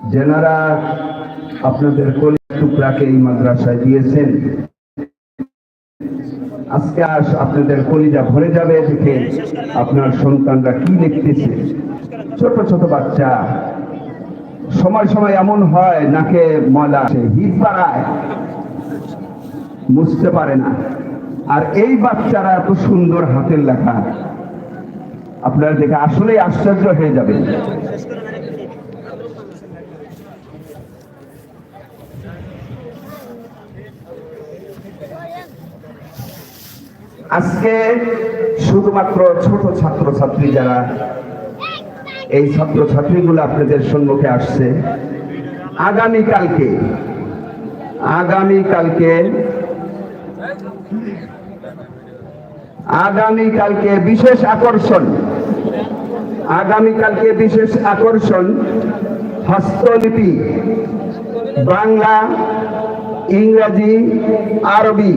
যেনারা আপনাদের কলি টুকরাকে এই মাদ্রাসায় দিয়েছেন, আজকে আস আপনাদের কলিজা ভরে যাবে দেখে আপনার সন্তানরা কি লিখতেছে। ছোট ছোট বাচ্চা, সময় সময় এমন হয়, নাকে ময়লা আসে, হিট বাড়ায়, বুঝতে পারে না। আর এই বাচ্চারা এত সুন্দর হাতের লেখা, আপনারা দেখে আসলেই আশ্চর্য হয়ে যাবে আজকে শুধুমাত্র ছোট ছাত্র ছাত্রী যারা এই ছাত্র ছাত্রীগুলো আপনাদের সম্মুখে আসছে আগামী কালকে আগামী কালকে আগামী কালকে বিশেষ আকর্ষণ আগামী কালকে বিশেষ আকর্ষণ হস্তলিপি, বাংলা, ইংরাজি, আরবি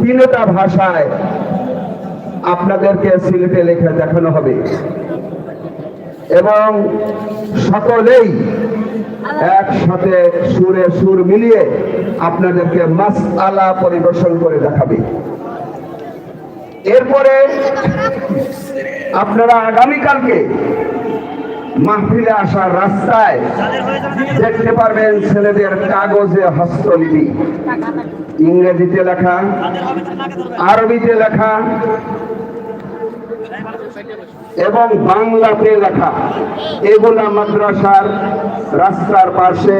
তিনটা ভাষায় আপনাদেরকে সিলেটে লেখা দেখানো হবে। এবং সকলেই একসাথে সুরে সুর মিলিয়ে আপনাদেরকে মাস আলা পরিবেশন করে দেখাবে। এরপরে আপনারা আগামীকালকে মাহফিলে আসার রাস্তায় দেখতে পারবেন ছেলেদের কাগজে হস্তলিপি। ইংরেজিতে লেখা, আরবিতে লেখা, এবং বাংলাতে লেখা। এগুলা মাদ্রাসার রাস্তার পাশে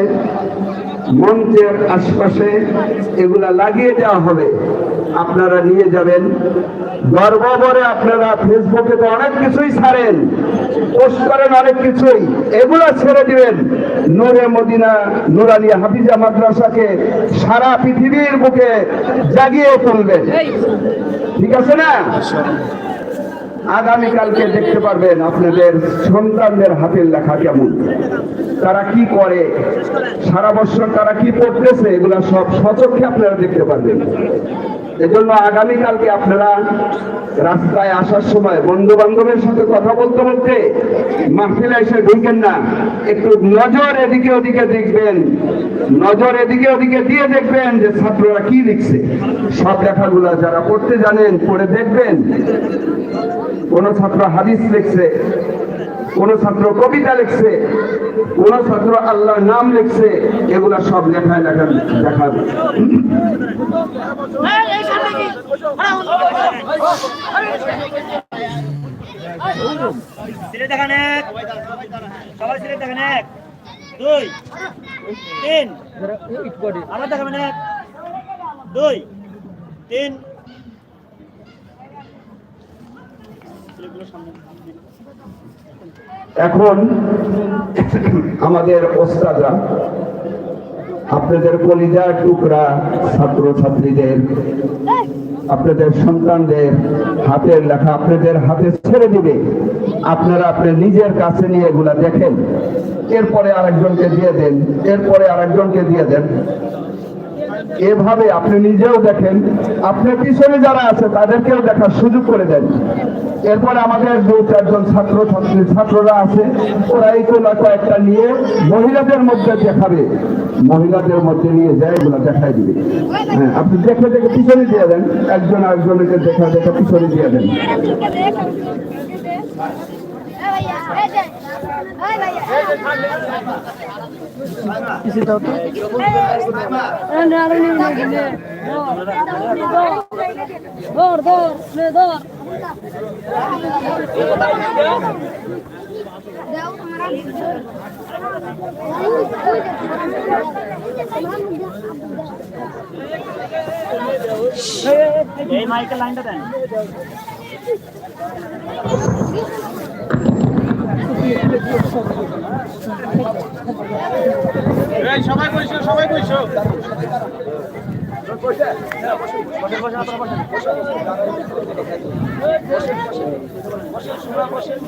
মঞ্চের আশপাশে এগুলা লাগিয়ে দেওয়া হবে। আপনারা নিয়ে যাবেন। গর্বভরে আপনারা ফেসবুকে তো অনেক কিছুই ছাড়েন, পোস্ট করেন অনেক কিছুই, এগুলা ছেড়ে দিবেন। নূরে মদিনা, নুরানি হাফিজা মাদ্রাসাকে সারা পৃথিবীর বুকে জাগিয়ে তুলবেন। ঠিক আছে না? আগামীকালকে দেখতে পারবেন আপনাদের সন্তানদের হাতের লেখা কেমন। তারা কি করে, সারা বছর তারা কি পড়তেছে, এগুলা সব সচক্ষে আপনারা দেখতে পারবেন। এজন্য আগামীকালকে আপনারা রাস্তায় আসার সময় বন্ধু বান্ধবের সাথে কথা বলতে বলতে মাহফিলে এসে ঢুকেন না। একটু নজর এদিকে ওদিকে দেখবেন, নজর এদিকে ওদিকে দিয়ে দেখবেন যে ছাত্ররা কি লিখছে। সব লেখাগুলা যারা পড়তে জানেন, পড়ে দেখবেন। কোন ছাত্র হাদিস লিখছে কোন ছাত্র কবিতা লিখছে কোন ছাত্র আল্লাহর নাম লিখছে এগুলা সব লেখায় লেখা দেখাবে সিলেট দেখান এক। সবাই সিলেট দেখান এক। দুই তিন। আবার দেখাবেন এক। দুই তিন। এখন আমাদের ওস্তাদরা, আপনাদের কলিজার টুকরা ছাত্র ছাত্রীদের আপনাদের সন্তানদের হাতের লেখা আপনাদের হাতে ছেড়ে দিবে। আপনারা আপনি নিজের কাছে নিয়ে এগুলা দেখেন। এরপরে আরেকজনকে দিয়ে দেন, এরপরে আরেকজনকে দিয়ে দেন। এভাবে আপনি নিজেও দেখেন আপনার পিছনে যারা আছে তাদেরকেও দেখার সুযোগ করে দেন। এরপরে আমাদের দু চারজন ছাত্র ছাত্রী ছাত্ররা আছে, ওরা এই কোলা কয়েকটা নিয়ে মহিলাদের মধ্যে দেখাবে। মহিলাদের মধ্যে নিয়ে যায়, এগুলো দেখাই দিবে। হ্যাঁ আপনি দেখে দেখে পিছনে দিয়ে দেন, একজন আরেকজনকে দেখা, দেখে পিছনে দিয়ে দেন। Dor, ne dor. এই মাইকের লাইনটা দেন সবাই কইছো সবাই কইছো বসেন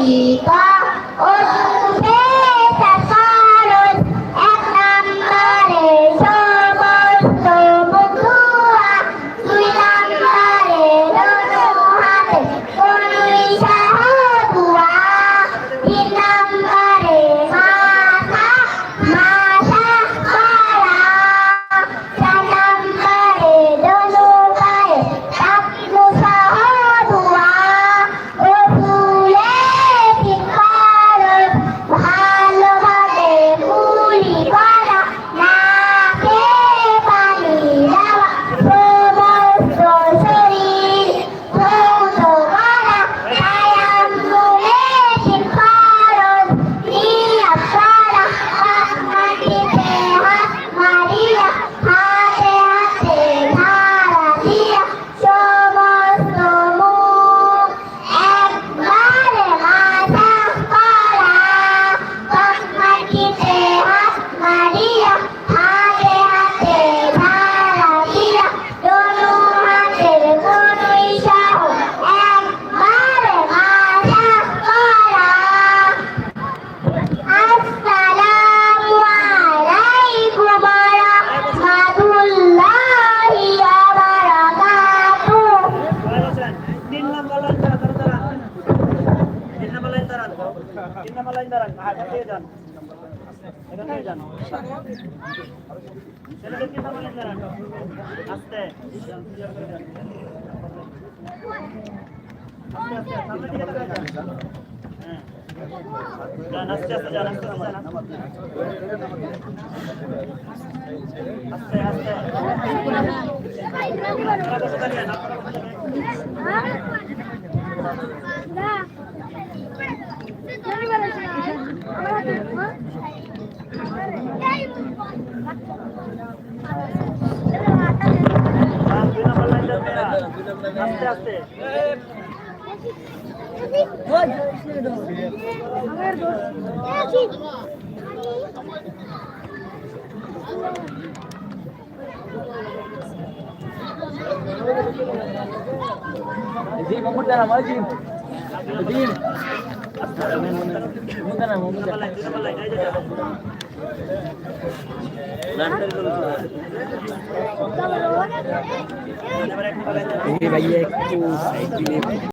一八 আস্তে আস্তে যান আস্তে আস্তে যান আস্তে আস্তে আপনারা কত জানেন আপনারা কত জানেন যান মেয়েরা। আস্তে আস্তে দুই নম্বর লাইন দুই নম্বর লাইন এই যে একটু সাইড যান।